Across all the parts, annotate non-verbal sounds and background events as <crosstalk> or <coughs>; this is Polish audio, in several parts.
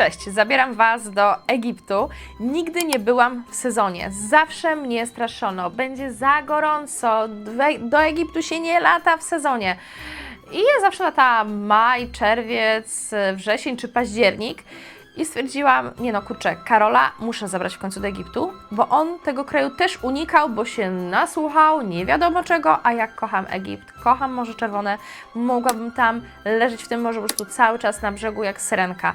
Cześć, zabieram Was do Egiptu. Nigdy nie byłam w sezonie. Zawsze mnie straszono. Będzie za gorąco. Do Egiptu się nie lata w sezonie. I ja zawsze latałam maj, czerwiec, wrzesień czy październik. I stwierdziłam, nie no kurczę, Karola muszę zabrać w końcu do Egiptu, bo on tego kraju też unikał, bo się nasłuchał, nie wiadomo czego, a jak kocham Egipt, kocham Morze Czerwone, mogłabym tam leżeć w tym morzu po prostu cały czas na brzegu jak syrenka.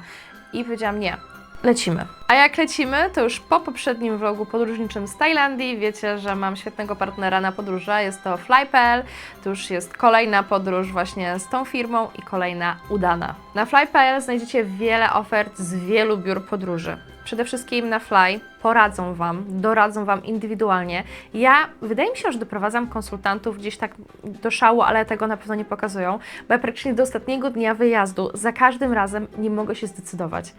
I powiedziałam nie, lecimy. A jak lecimy, to już po poprzednim vlogu podróżniczym z Tajlandii wiecie, że mam świetnego partnera na podróże, jest to Fly.pl, to już jest kolejna podróż właśnie z tą firmą i kolejna udana. Na Fly.pl znajdziecie wiele ofert z wielu biur podróży. Przede wszystkim na Fly poradzą Wam, doradzą Wam indywidualnie. Ja, wydaje mi się, że doprowadzam konsultantów gdzieś tak do szału, ale tego na pewno nie pokazują, bo ja praktycznie do ostatniego dnia wyjazdu za każdym razem nie mogę się zdecydować.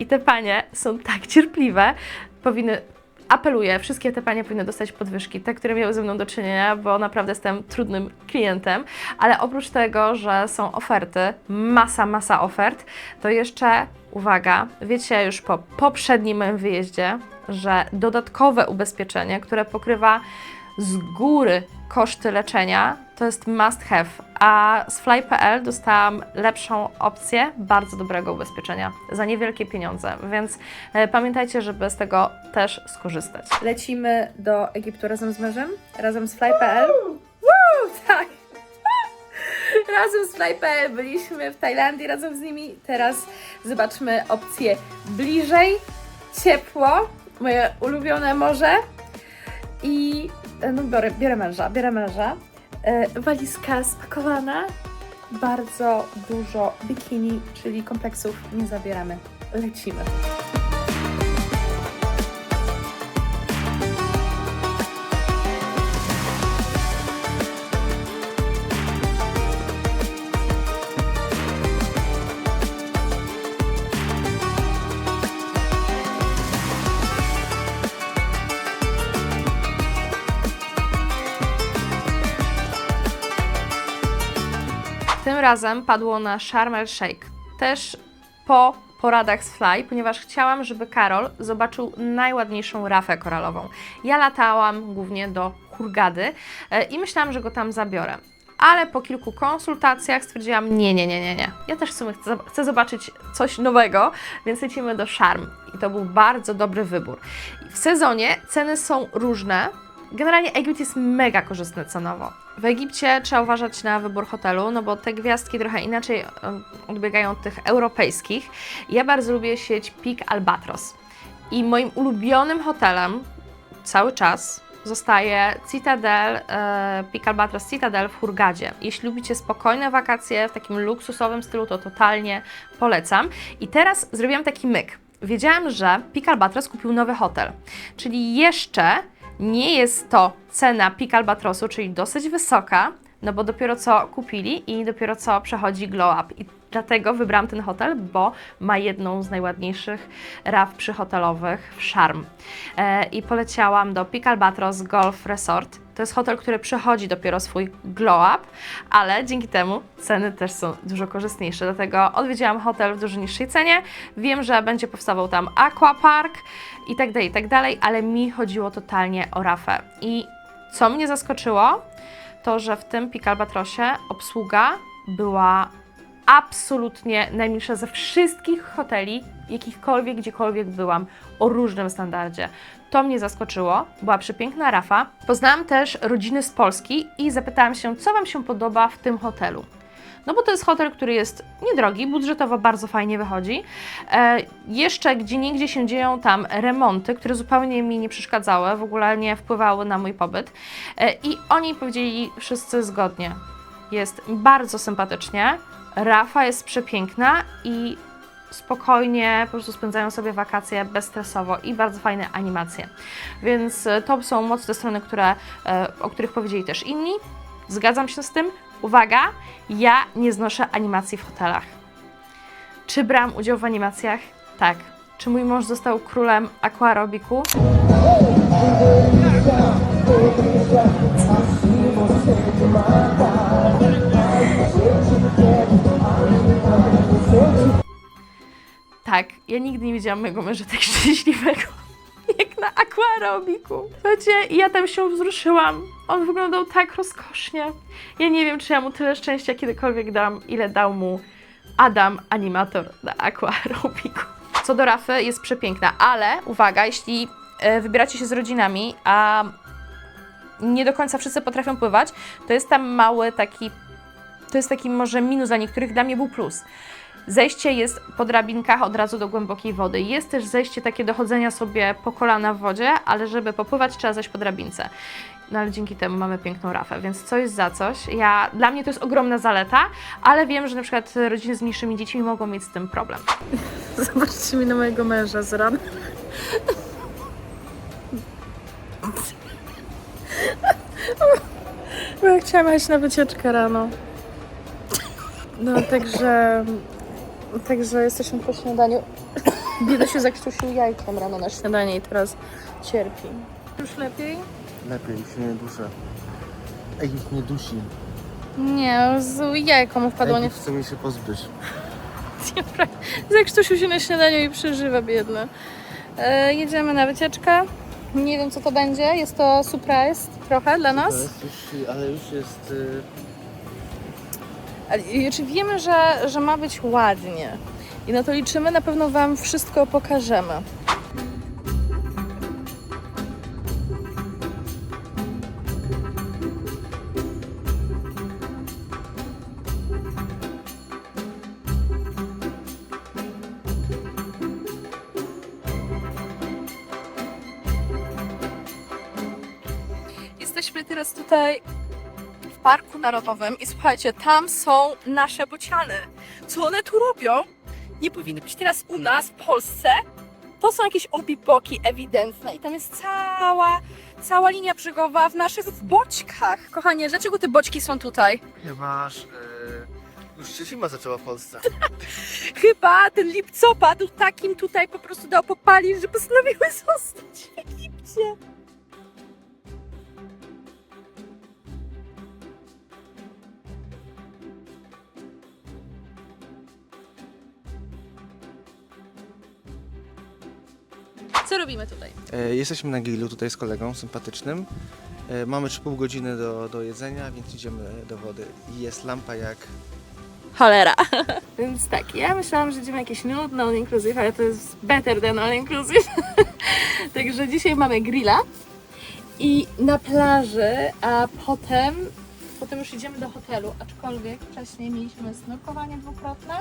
I te panie są tak cierpliwe, powinny apeluję, wszystkie te panie powinny dostać podwyżki, te, które miały ze mną do czynienia, bo naprawdę jestem trudnym klientem, ale oprócz tego, że są oferty, masa, masa ofert, to jeszcze, uwaga, wiecie już po poprzednim moim wyjeździe, że dodatkowe ubezpieczenie, które pokrywa z góry koszty leczenia, to jest must have, a z Fly.pl dostałam lepszą opcję bardzo dobrego ubezpieczenia za niewielkie pieniądze, więc e, pamiętajcie, żeby z tego też skorzystać. Lecimy do Egiptu razem z mężem, razem z Fly.pl. Woo, <laughs> tak! Razem z Fly.pl byliśmy w Tajlandii razem z nimi. Teraz zobaczmy opcję bliżej, ciepło, moje ulubione morze i e, no biorę, biorę męża, biorę męża. E, walizka spakowana, bardzo dużo bikini, czyli kompleksów nie zabieramy. Lecimy. Razem padło na Sharm el Sheikh. Też po poradach z Fly, ponieważ chciałam, żeby Karol zobaczył najładniejszą rafę koralową. Ja latałam głównie do Hurgady e, i myślałam, że go tam zabiorę. Ale po kilku konsultacjach stwierdziłam, nie, nie, nie, nie, nie. Ja też w sumie chcę, zobaczyć coś nowego, więc lecimy do Sharm. I to był bardzo dobry wybór. W sezonie ceny są różne, Generalnie Egipt jest mega korzystny cenowo. W Egipcie trzeba uważać na wybór hotelu, no bo te gwiazdki trochę inaczej em, odbiegają od tych europejskich. Ja bardzo lubię sieć Peak Albatros. I moim ulubionym hotelem cały czas zostaje Citadel, e, Peak Albatros Citadel w Hurgadzie. Jeśli lubicie spokojne wakacje w takim luksusowym stylu, to totalnie polecam. I teraz zrobiłam taki myk. Wiedziałam, że Peak Albatros kupił nowy hotel, czyli jeszcze nie jest to cena Peak Albatrosu, czyli dosyć wysoka, no bo dopiero co kupili i dopiero co przechodzi glow up. I dlatego wybrałam ten hotel, bo ma jedną z najładniejszych raf przyhotelowych w Sharm. E, I poleciałam do Peak Albatros Golf Resort. To jest hotel, który przechodzi dopiero swój glow up, ale dzięki temu ceny też są dużo korzystniejsze. Dlatego odwiedziłam hotel w dużo niższej cenie. Wiem, że będzie powstawał tam aquapark i tak dalej, i tak dalej, ale mi chodziło totalnie o rafę. I co mnie zaskoczyło, to że w tym Peak Albatrosie obsługa była absolutnie najmilsza ze wszystkich hoteli, jakichkolwiek, gdziekolwiek byłam, o różnym standardzie. To mnie zaskoczyło, była przepiękna rafa. Poznałam też rodziny z Polski i zapytałam się, co Wam się podoba w tym hotelu. No bo to jest hotel, który jest niedrogi, budżetowo bardzo fajnie wychodzi. E, jeszcze gdzie niegdzie się dzieją tam remonty, które zupełnie mi nie przeszkadzały, w ogóle nie wpływały na mój pobyt. E, I oni powiedzieli wszyscy zgodnie. Jest bardzo sympatycznie, Rafa jest przepiękna i spokojnie po prostu spędzają sobie wakacje bezstresowo i bardzo fajne animacje. Więc e, to są mocne strony, które, e, o których powiedzieli też inni. Zgadzam się z tym. Uwaga, ja nie znoszę animacji w hotelach. Czy brałam udział w animacjach? Tak. Czy mój mąż został królem aquarobiku? Tak, ja nigdy nie widziałam mojego męża tak <laughs> szczęśliwego. Jak na akwarobiku. Słuchajcie, ja tam się wzruszyłam. On wyglądał tak rozkosznie. Ja nie wiem, czy ja mu tyle szczęścia kiedykolwiek dam, ile dał mu Adam, animator na akwarobiku. Co do Rafy, jest przepiękna, ale uwaga, jeśli e, wybieracie się z rodzinami, a nie do końca wszyscy potrafią pływać, to jest tam mały taki, to jest taki może minus dla niektórych, dla mnie był plus. Zejście jest po drabinkach od razu do głębokiej wody. Jest też zejście takie dochodzenia sobie po kolana w wodzie, ale żeby popływać trzeba zejść po drabince. No ale dzięki temu mamy piękną rafę, więc coś za coś. Ja, dla mnie to jest ogromna zaleta, ale wiem, że na przykład rodziny z mniejszymi dziećmi mogą mieć z tym problem. <laughs> Zobaczcie mi na mojego męża z rana. Bo ja chciałam jechać na wycieczkę rano. No także... Także jesteśmy po śniadaniu. <coughs> Bieda się zakrztusił jajkiem rano na śniadanie i teraz cierpi. Już lepiej? Lepiej, już się nie duszę. Ej, już nie dusi. Nie, z jajko mu wpadło. Nie Ej, chce mi się pozbyć. <laughs> Zakrztusił się na śniadaniu i przeżywa biedny. E, jedziemy na wycieczkę. Nie wiem co to będzie. Jest to surprise trochę dla nas. To jest już, ale już jest... Y... Czy wiemy, że, że ma być ładnie? I na to liczymy, na pewno Wam wszystko pokażemy. Jesteśmy teraz tutaj Narodowym i słuchajcie, tam są nasze bociany. Co one tu robią? Nie powinny być teraz u nas w Polsce. To są jakieś obiboki ewidentne i tam jest cała, cała linia brzegowa w naszych boćkach. Kochanie, dlaczego te boćki są tutaj? Ponieważ... Y... Już się zima zaczęła w Polsce. <laughs> Chyba ten lipcopad takim tutaj po prostu dał popalić, że postanowiły <laughs> zostać w Egipcie. Co robimy tutaj? E, jesteśmy na grillu tutaj z kolegą sympatycznym. E, mamy 3,5 godziny do, do jedzenia, więc idziemy do wody. I jest lampa jak... Cholera. <laughs> Więc tak, ja myślałam, że idziemy jakieś nudne all inclusive, ale to jest better than all inclusive. <laughs> Także dzisiaj mamy grilla i na plaży, a potem, potem już idziemy do hotelu, aczkolwiek wcześniej mieliśmy snurkowanie dwukrotne.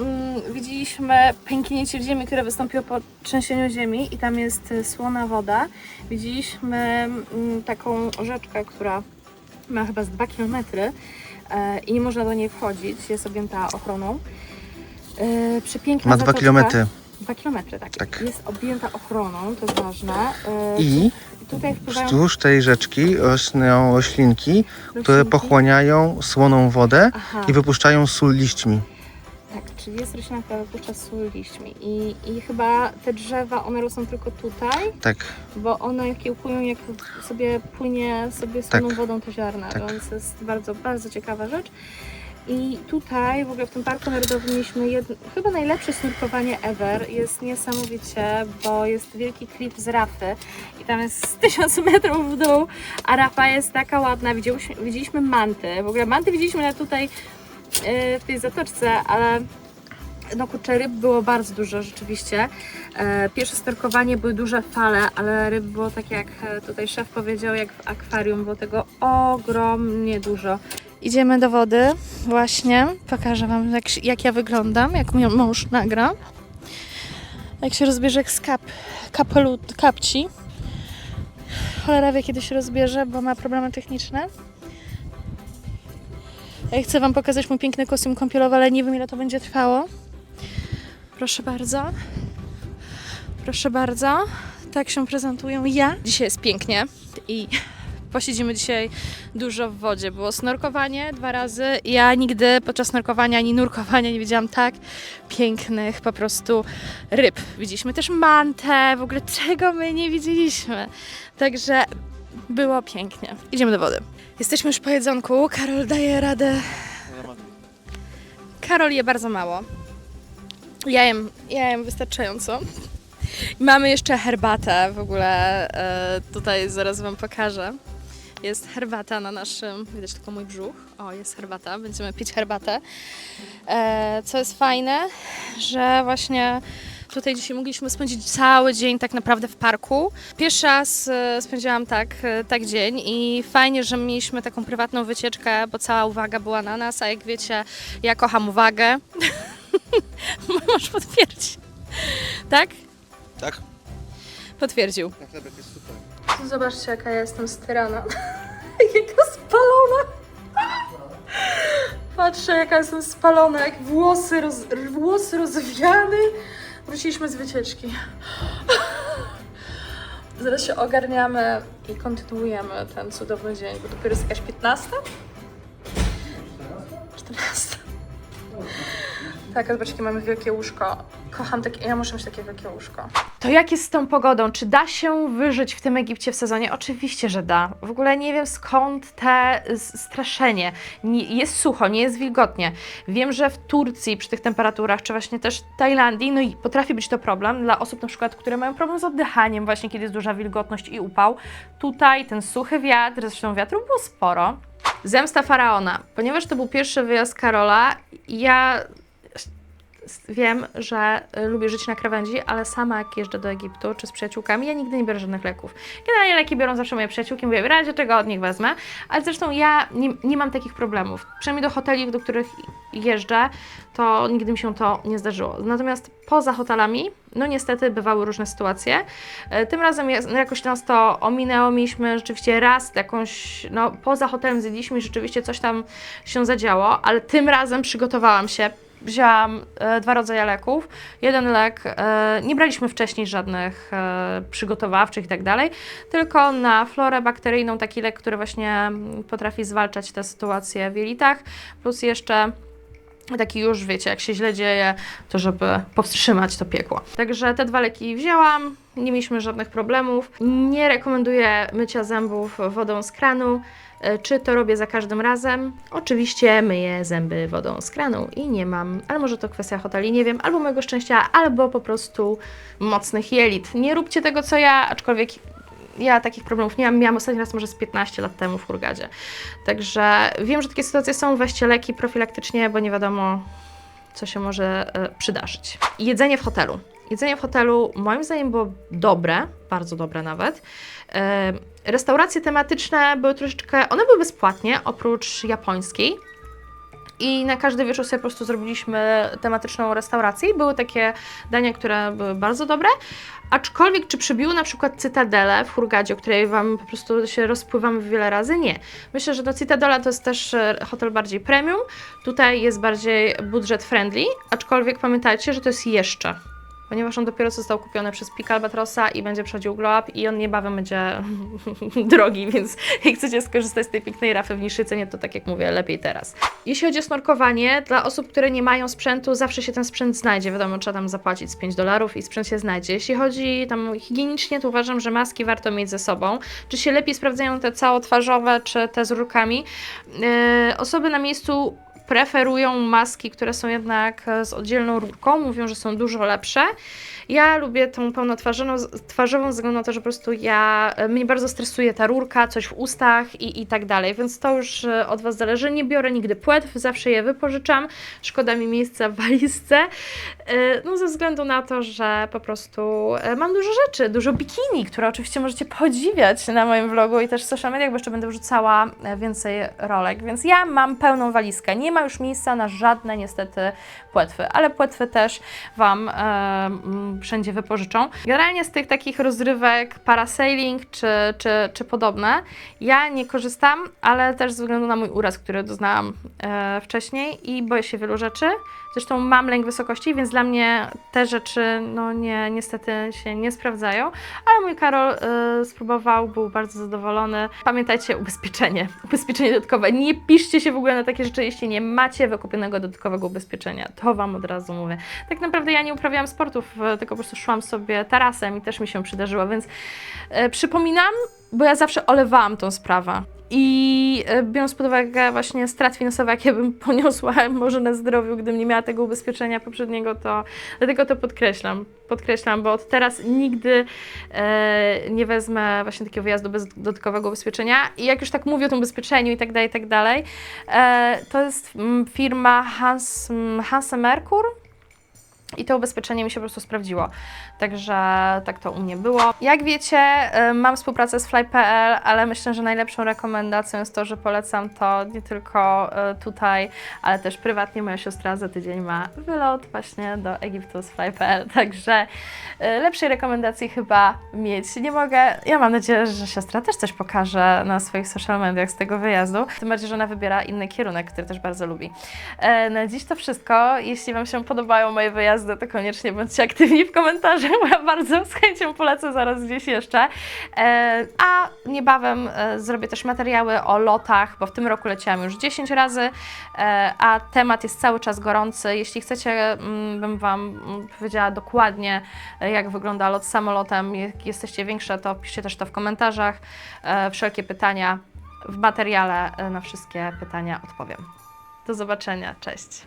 Mm, widzieliśmy pęknięcie w ziemi, które wystąpiło po trzęsieniu ziemi i tam jest y, słona woda. Widzieliśmy mm, taką rzeczkę, która ma chyba z 2 km e, i nie można do niej wchodzić, jest objęta ochroną. E, przepiękna Ma 2 zatoczka. kilometry. 2 kilometry, tak. Tak. Jest objęta ochroną, to jest ważne. E, I tutaj wpływają wzdłuż tej rzeczki rosną roślinki, które roślinki. pochłaniają słoną wodę Aha, i wypuszczają sól liśćmi. Czyli jest roślina, która wypuszcza sól liśćmi I, i chyba te drzewa, one rosną tylko tutaj, Tak. bo one kiełkują jak sobie płynie sobie słoną Tak. wodą te ziarna, Tak. więc to jest bardzo, bardzo ciekawa rzecz. I tutaj w ogóle w tym Parku Narodowym mieliśmy jedno, chyba najlepsze snurkowanie ever. Jest niesamowicie, bo jest wielki klip z rafy i tam jest 1000 metrów w dół, a rafa jest taka ładna. Widzieliśmy, widzieliśmy manty. W ogóle manty widzieliśmy na tutaj yy, w tej zatoczce, ale no kurczę, ryb było bardzo dużo rzeczywiście. E, Pierwsze storkowanie były duże fale, ale ryb było tak jak e, tutaj szef powiedział, jak w akwarium, było tego ogromnie dużo. Idziemy do wody właśnie. Pokażę Wam jak, jak ja wyglądam, jak mój mąż nagra. Jak się rozbierze jak z kap, kapelu, kapci. Cholera wie kiedy się rozbierze, bo ma problemy techniczne. Ja chcę Wam pokazać mój piękny kostium kąpielowy, ale nie wiem ile to będzie trwało. Proszę bardzo. Proszę bardzo. Tak się prezentuję ja. Dzisiaj jest pięknie i posiedzimy dzisiaj dużo w wodzie. Było snorkowanie dwa razy. Ja nigdy podczas snorkowania ani nurkowania nie widziałam tak pięknych po prostu ryb. Widzieliśmy też mantę, w ogóle czego my nie widzieliśmy. Także było pięknie. Idziemy do wody. Jesteśmy już po jedzonku. Karol daje radę Karol je bardzo mało. Ja jem, ja jem wystarczająco. Mamy jeszcze herbatę w ogóle. E, tutaj zaraz Wam pokażę. Jest herbata na naszym. Widać tylko mój brzuch. O, jest herbata. Będziemy pić herbatę. E, co jest fajne, że właśnie tutaj dzisiaj mogliśmy spędzić cały dzień tak naprawdę w parku. Pierwszy raz e, spędziłam tak, e, tak dzień i fajnie, że mieliśmy taką prywatną wycieczkę, bo cała uwaga była na nas, a jak wiecie, ja kocham uwagę. <laughs> <laughs> Możesz potwierdzić. Tak? Tak? Potwierdził. Na chlebek jest super. Zobaczcie, jaka ja jestem styrana. <laughs> jaka spalona. <laughs> Patrzę, jaka jestem spalona, jak włosy, roz, włosy rozwiane. Wróciliśmy z wycieczki. Zaraz się ogarniamy i kontynuujemy ten cudowny dzień, bo dopiero jest jakaś 15? Tak, a zobaczcie, jakie mamy wielkie łóżko. Kocham takie, ja muszę mieć takie wielkie łóżko. To jak jest z tą pogodą? Czy da się wyżyć w tym Egipcie w sezonie? Oczywiście, że da. W ogóle nie wiem skąd te straszenie. Nie, jest sucho, nie jest wilgotnie. Wiem, że w Turcji przy tych temperaturach, czy właśnie też w Tajlandii, no i potrafi być to problem dla osób na przykład, które mają problem z oddychaniem właśnie, kiedy jest duża wilgotność i upał. Tutaj ten suchy wiatr, zresztą wiatru było sporo. Zemsta Faraona. Ponieważ to był pierwszy wyjazd Karola, ja wiem, że y, lubię żyć na krawędzi, ale sama jak jeżdżę do Egiptu czy z przyjaciółkami, ja nigdy nie biorę żadnych leków. Generalnie leki biorą zawsze moje przyjaciółki, mówię, w razie czego od nich wezmę, ale zresztą ja nie, nie mam takich problemów. Przynajmniej do hoteli, do których jeżdżę, to nigdy mi się to nie zdarzyło. Natomiast poza hotelami, no niestety bywały różne sytuacje. E, Tym razem no jakoś nas to ominęło, mieliśmy rzeczywiście raz jakąś, no poza hotelem zjedliśmy i rzeczywiście coś tam się zadziało, ale tym razem przygotowałam się, wzięłam e, dwa rodzaje leków. Jeden lek, e, nie braliśmy wcześniej żadnych e, przygotowawczych i tak dalej, tylko na florę bakteryjną taki lek, który właśnie potrafi zwalczać te sytuacje w jelitach, plus jeszcze taki już, wiecie, jak się źle dzieje, to żeby powstrzymać to piekło. Także te dwa leki wzięłam, nie mieliśmy żadnych problemów. Nie rekomenduję mycia zębów wodą z kranu. E, Czy to robię za każdym razem? Oczywiście myję zęby wodą z kranu i nie mam, ale może to kwestia hoteli, nie wiem, albo mojego szczęścia, albo po prostu mocnych jelit. Nie róbcie tego co ja, aczkolwiek ja takich problemów nie mam. Miałam ostatni raz może z 15 lat temu w Hurgadzie. Także wiem, że takie sytuacje są. Weźcie leki profilaktycznie, bo nie wiadomo, co się może e, przydarzyć. Jedzenie w hotelu. Jedzenie w hotelu moim zdaniem było dobre, bardzo dobre nawet. E, Restauracje tematyczne były troszeczkę, one były bezpłatnie, oprócz japońskiej. I na każdy wieczór sobie po prostu zrobiliśmy tematyczną restaurację i były takie dania, które były bardzo dobre. Aczkolwiek, czy przybiły na przykład Cytadelę w Hurgadzie, o której Wam po prostu się rozpływamy wiele razy? Nie. Myślę, że do Cytadela to jest też e, hotel bardziej premium. Tutaj jest bardziej budżet friendly, aczkolwiek pamiętajcie, że to jest jeszcze. Ponieważ on dopiero został kupiony przez Pika Albatrosa i będzie przechodził glow up i on niebawem będzie <laughs> drogi, więc jak chcecie skorzystać z tej pięknej rafy w niższej to tak jak mówię, lepiej teraz. Jeśli chodzi o snorkowanie, dla osób, które nie mają sprzętu, zawsze się ten sprzęt znajdzie. Wiadomo, trzeba tam zapłacić z 5 dolarów i sprzęt się znajdzie. Jeśli chodzi tam higienicznie, to uważam, że maski warto mieć ze sobą. Czy się lepiej sprawdzają te całotwarzowe, czy te z rurkami? Yy, osoby na miejscu preferują maski, które są jednak z oddzielną rurką, mówią, że są dużo lepsze. Ja lubię tą pełnotwarzową twarzową ze względu na to, że po prostu ja, e, mnie bardzo stresuje ta rurka, coś w ustach i, i tak dalej, więc to już e, od Was zależy. Nie biorę nigdy płetw, zawsze je wypożyczam, szkoda mi miejsca w walizce, e, no ze względu na to, że po prostu mam dużo rzeczy, dużo bikini, które oczywiście możecie podziwiać na moim vlogu i też w social mediach, bo jeszcze będę wrzucała więcej rolek, więc ja mam pełną walizkę, nie ma już miejsca na żadne niestety płetwy, ale płetwy też Wam e, wszędzie wypożyczą. Generalnie z tych takich rozrywek parasailing czy, czy, czy podobne, ja nie korzystam, ale też ze względu na mój uraz, który doznałam e, wcześniej i boję się wielu rzeczy. Zresztą mam lęk wysokości, więc dla mnie te rzeczy no nie, niestety się nie sprawdzają, ale mój Karol e, spróbował, był bardzo zadowolony. Pamiętajcie, ubezpieczenie, <laughs> ubezpieczenie dodatkowe. Nie piszcie się w ogóle na takie rzeczy, jeśli nie macie wykupionego dodatkowego ubezpieczenia. To Wam od razu mówię. Tak naprawdę ja nie uprawiałam sportów, e, tylko po prostu szłam sobie tarasem i też mi się przydarzyło, więc e, przypominam, bo ja zawsze olewałam tą sprawę. I e, biorąc pod uwagę właśnie strat finansowe, jakie bym <laughs> poniosła może na zdrowiu, gdybym nie miała tego ubezpieczenia poprzedniego, to dlatego to podkreślam. Podkreślam, bo od teraz nigdy e, nie wezmę właśnie takiego wyjazdu bez dodatkowego ubezpieczenia. I jak już tak mówię o tym ubezpieczeniu i tak dalej, i tak dalej, e, to jest mm, firma Hans, mm, Hanse Merkur. I to ubezpieczenie mi się po prostu sprawdziło. Także tak to u mnie było. Jak wiecie, y, mam współpracę z Fly.pl, ale myślę, że najlepszą rekomendacją jest to, że polecam to nie tylko y, tutaj, ale też prywatnie. Moja siostra za tydzień ma wylot właśnie do Egiptu z Fly.pl, także y, lepszej rekomendacji chyba mieć nie mogę. Ja mam nadzieję, że siostra też coś pokaże na swoich social mediach z tego wyjazdu. Tym bardziej, że ona wybiera inny kierunek, który też bardzo lubi. E, Na dziś to wszystko. Jeśli Wam się podobają moje wyjazdy, to koniecznie bądźcie aktywni w komentarzach, bo ja bardzo z chęcią polecę zaraz gdzieś jeszcze. E, A niebawem e, zrobię też materiały o lotach, bo w tym roku leciałam już 10 razy, e, a temat jest cały czas gorący. Jeśli chcecie, mm, bym Wam mm, powiedziała dokładnie, jak wygląda lot samolotem, jak jesteście większe, to piszcie też to w komentarzach. Wszelkie pytania w materiale na wszystkie pytania odpowiem. Do zobaczenia, cześć.